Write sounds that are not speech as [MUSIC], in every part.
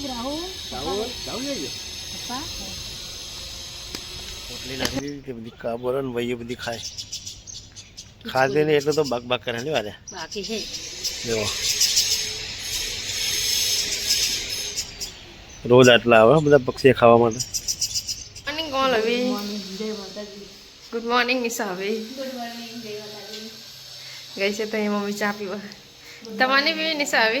રાહુલ જાઉં જાઉં જઈએ પપ્પા? રોટલી નાખી તે બધી કાબરો ને ભાઈઓ બધી ખાય. ખાધે ને એટલે તો બાક બાક કરે ને વારે. બાકી છે. જો. રોજ આટલા આવે બધા પક્ષી ખાવા માટે. મોર્નિંગ કોણ માતાજી. ગુડ મોર્નિંગ નિશા હવે ગુડ મોર્નિંગ જય માતાજી. ગઈ છે તો એ મમ્મી ચા પીવા. તમારે બી નિશા હવે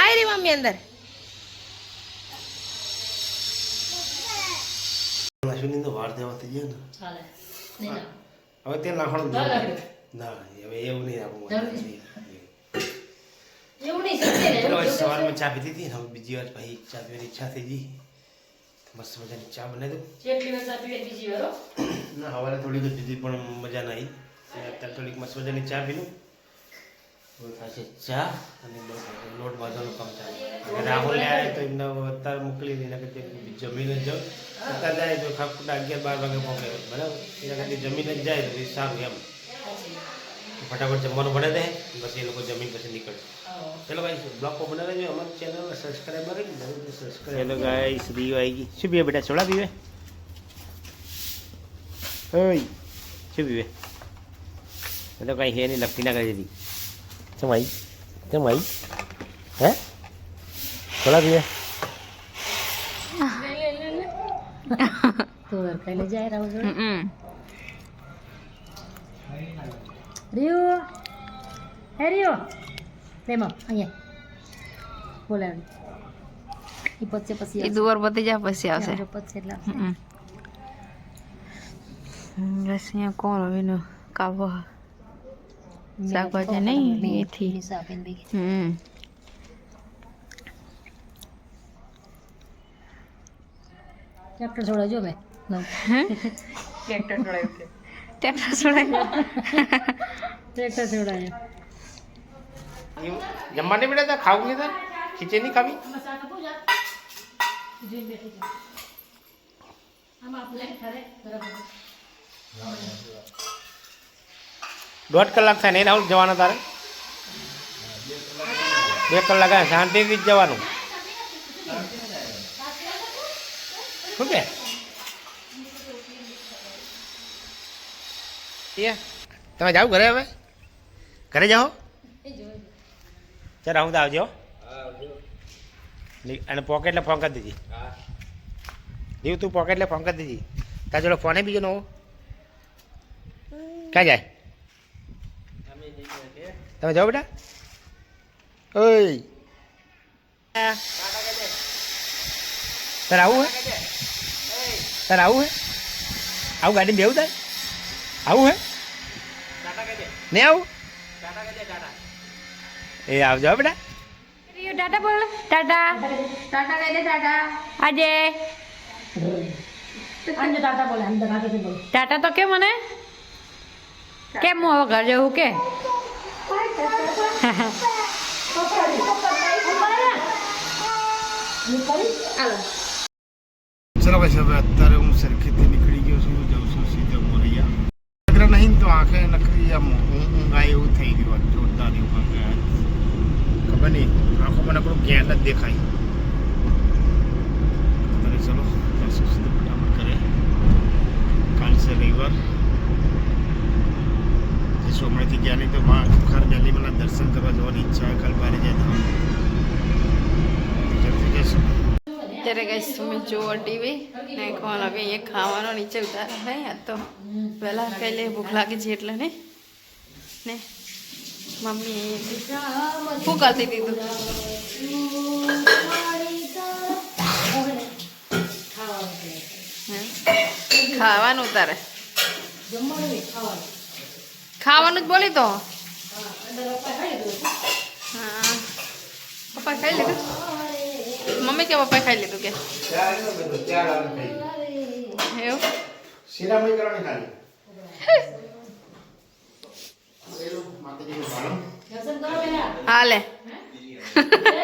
આય રહી મમ્મી અંદર. અશ્વિની તો વાર દેવા થઈ ગયો ને? ચાલે. હવે તે નાખવાનું ના હવે એવું નહીં આપવું. સવારમાં ચા પીધી હતી હવે બીજી વાર ભાઈ ચા પીવાની ઈચ્છા થઈ ગઈ. મસ્ત મજાની ચા બનાવી દઉં. જેટલી વાર ચા પીવે બીજી વાર ના હવારે થોડીક જ પીધી પણ મજા નહીં. આવી અત્યારે થોડીક મસ્ત મજાની ચા પીલું હવે થશે ચા અને લોટ બાંધવાનું કામ ચાલે. રાહુલ આવે તો એમને અત્યારે મોકલી દઈને કે જમીને જ અત્યારે જાય તો ખાખુટા અગિયાર બાર વાગે પહોંચે બરાબર? એના કરતી જમીને જ જાય તો સારું એમ. ફટાફટ જમવાનું ભણે દે પછી એ લોકો જમીન પછી નીકળશે. ચલો ભાઈ બ્લોગ પર બનાવી લેજો અમારી ચેનલ સબસ્ક્રાઈબ હેલો ગાઈસ રીયો આવી ગઈ. શું પીવે બેટા? સોડા પીવે? ઓય શું પીવે? તો કાંઈ હે નહીં લખી ના કરી દીધી. ચમ આવી ચમ આવી હે સોડા પીવે તો વાર ખાઈને જાય રાહુલ જોડે. હમ રિયો હે રિયો લે મમ અહીંયા બોલાવ ઈ પચે પછી એ દુવાર પતી જાય પછી આવશે આવશે પચે એટલે આવશે. હમ. બસ અહીંયા કોણ કાવો શાકભાજી નહીં, મેં મેથી. નિશા આપીને બેગી. હમ ટ્રેક્ટર છોડાવજો બે ટ્રેક્ટર છોડાય ટ્રેક્ટર છોડાવજો જમવા નહીં બેટા ખાવું નહીં તાર ખીચડી નહીં ખાવી દોઢ કલાક થાય નહીં રાહુલ જવાના તારે? બે કલાક શાંતિથી જ જવાનું. શું કે? તમે જાઓ ઘરે હવે? ઘરે જાઓ? ચાલ તો આવજો. અને પોકેટલે ફોન કરી દીધી. દીવ, તું પોકેટલે ફોન કરી દીધી. તાર જોડે ફોને બીજો નવો? ક્યાં જાય? તમે જાઓ બેટા. ઓય. તારે આવું હે? તારે આવું હે? આવું ગાડી બેવું તાર? આવું હે? નહીં આવું? એ આવજો બેટા. ટાટા બોલો ટાટા. ટાટા કહી દે ટાટા. આજે. ટાટા તો કે મને? કેમ હું હવે ઘર જવું કે? ચલો ભાઈ, હવે અત્યારે હું સરખેથી નીકળી ગયો છું, જઉં છું સીધો મોરૈયા. અગ્ર નહીં તો આંખે નકરી આમ ઊંઘા એવું થઈ ગયું જોરદાર એવું ખબર નહીં, આંખો મને આપણું ગેંગ જ દેખાય. અત્યારે ચલો જઈશું સીધો ફટાફટ કરે કાલ છે રવિવાર. જે સોમનાથી ગયા તો માં ખર ગેલીમાં દર્શન કરવા જવાની ઈચ્છા કાલ બારે જાય તો. અત્યારે કઈ તમે જુઓ ટીવી ને કોણ લાગે એ ખાવાનો, નીચે ઉતારે નહીં આ તો પહેલાં કઈ લે, ભૂખ લાગે છે એટલે ને. ને મમ્મી શું કરતી દીધું? ખાવાનું તારે? ખાવાનું જ બોલી તો હા. પપ્પા ખાઈ લીધું? મમ્મી કે પપ્પા ખાઈ લીધું કે? એવું? શિરામણી કરવાની ખાલી હાલે [LAUGHS]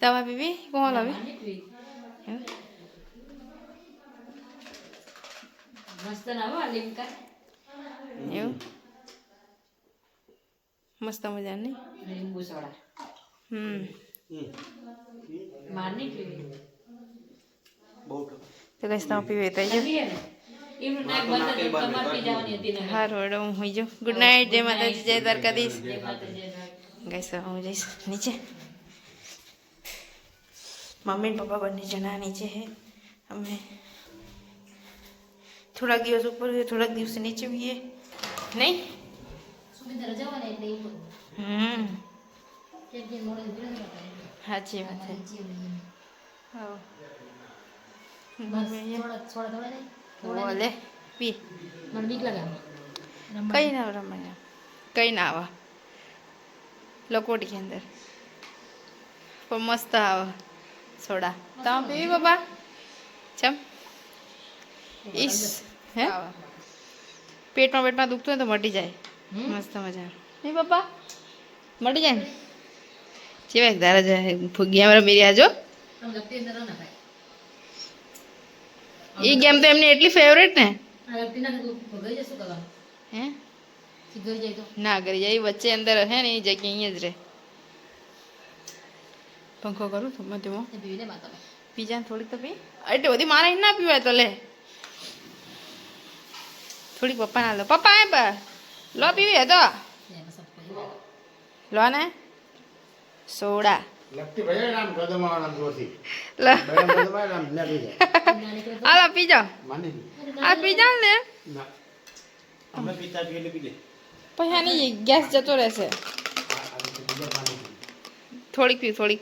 દવા પીવી કોણ લાવી એવું? મસ્ત ના હો લીમકા એવું મસ્ત મજાની લીંબુ સોડા હમ માર નહીં પીવી બહુ તો કઈ તમે પીવે તો જો પીએ ને એમનું નાક બંધ હતું, તમારે પી જવાની હતી ને હારું હેડો હું હોઈ જાઉં ગુડ નાઇટ જય માતાજી જય દ્વારકાધીશ જે માતાજી ના. ગઈશ તો હું જઈશ નીચે મમ્મી ને પપ્પા બંને જણા નીચે હે. અમે થોડાક દિવસ ઉપર હોઈએ થોડાક દિવસ નીચે હોઈએ. નહીં. હમ. સાચી વાત છે. નીચે હોઈએ. હા. બસ થોડા થોડા થોડા નહીં? થોડા ઓ લે પી. મને બીક લાગે કઈ ના રમણ કઈ ના આવા. લકોટી અંદર. પણ મસ્ત આવે. સોડા તમે પીવી બાબા ચમ ઈસ હે પેટમાં પેટમાં દુખતું હોય તો મટી જાય હમ? મસ્ત મજા નહીં પપ્પા મટી જાય ને જેવા તારા જાય ફુગ્યા વાળા મેરી આજો આમ લપટી અંદર ન નખાય. એ ગેમ તો એમને એટલી ફેવરેટ ને આ લપટી નાખે તો ભગાઈ જાય શું કરવાનું? હે ચીગરી જાય તો ના કરી જાય એ વચ્ચે અંદર હે ને એ જગ્યા અહીંયા જ રહે પંખો કરું ધીમો ધીમો બીજા થોડીક તો પી. એટલે બધી મારે ના પીવાય તો લે થોડીક પપ્પા ના લો પપ્પા એ લો પીવી હે તો. લો. ને. સોડા. હાલો પી આ પી ને પછી આની ગેસ જતો રહેશે. થોડીક પી થોડીક.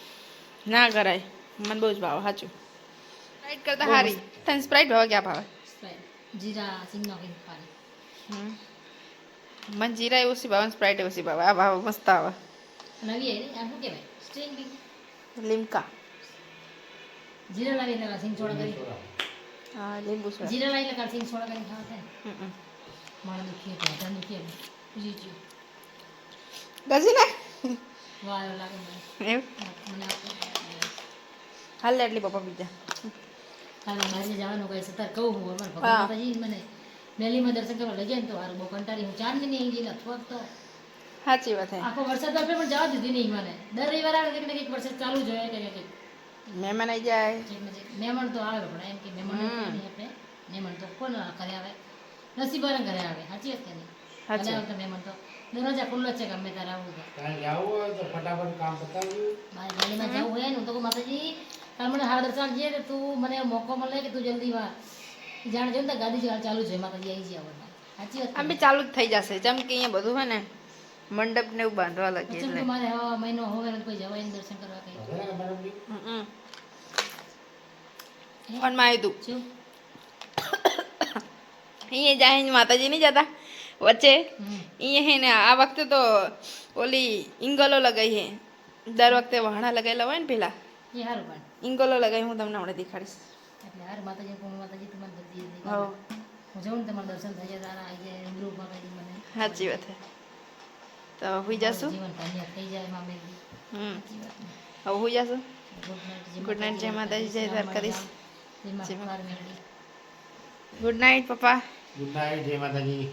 ના કરાય મને બહુ જ ભાવે સાચું સ્પ્રાઇટ કરતા સારી તને સ્પ્રાઇટ ભાવે ક્યાં ભાવે સ્પ્રાઇટ જીરા સિંગ નાખીને પાણી હમ. મને જીરા એવું ઓછી ભાવે સ્પ્રાઇટ એવું ઓછી ભાવે આ ભાવે મસ્ત આવે નવી આવી આ શું કહેવાય સ્ટ્રિંગ લીમકા જીરા લાવી એટલે સિંગ છોડા કરી હા લીંબુ સોડા જીરા લાવી એટલે સિંગ છોડા કરીને ખાવા થાય હમ, હમ. મારા દુખીએ તો ધ્યાન દુખીએ પૂછી ગયું ગજી ને આપણે હાલ એટલી પપ્પા બીજા કાલે મારે જવાનું કઈ સતાર કહું હું અમારે. ભગવાન પછી મને મેલીમાં દર્શન કરવા લઈ જાય ને તો હારું. બહુ કંટાળી હું ચાંદ નહીં આવી ગયેલા થોક તો સાચી વાત આખો વરસાદ આપે પણ જવા દીધી નહીં મને. દર રવિવારે આવે કંઈક ને કંઈક વરસાદ ચાલુ જ હોય કંઈક મહેમાન આવી જાય. મહેમાન તો આવે પણ એમ કે મહેમાન આપણે મહેમાન તો કોણ ઘરે આવે. નસીબાના ઘરે આવે. સાચી વાત કે નહીં? તો. દરવાજા ખુલ્લો જ છે ગમે તારે આવું તો કાંઈ આવું હોય તો ફટાફટ કામ પતાવ્યું મારે ગાડીમાં જવું હોય ને હું તો માતાજી કાલ મને હાડ દર્શન જઈએ તો તું મને મોકો મળે કે તું જલ્દી વા જાણ જેમ તો ગાડી ચાલ- ચાલુ છે માતાજી આવી જાય સાચી વાત બી ચાલુ જ થઈ જશે. જેમ કે અહીંયા બધું હોય ને મંડપ ને એવું બાંધવા લાગે એટલે. મારે હવા મહિનો હવે કોઈ જવાય દર્શન કરવા કઈ. હવે [COUGHS] ને મેડમજી હમ. આવ્યું હતું અહીંયા જાય માતાજી નહીં જતા? વચ્ચે હમ. અહીંયા હે ને આ વખતે તો ઓલી ઇંગલો લગાઈ હે દર વખતે વહાણા લગાવેલા હોય ને પેલા એ સારું પણ ઇંગલો લગાવી હું તમને હમણાં દેખાડીશ એટલે હારું માતાજી કહું માતાજી તમારે બધી જલ્દી હો હું જાઉં ને તમારે દર્શન થઈ જાય તારા આવી જાય ગ્રુપ માતાજી મને સાચી વાત હે તો હુઈ જશું જીવન ધન્ય થઈ જાય માં મેરી હમ સાચી વાત ને. હવે હુઈ જશું ગુડ નાઇટ જય Good night, જય માતાજી, જય દ્વારકાધીશ. જય જય મા મેલડી ગુડ નાઇટ પપ્પા ગુડ નાઇટ જય માતાજી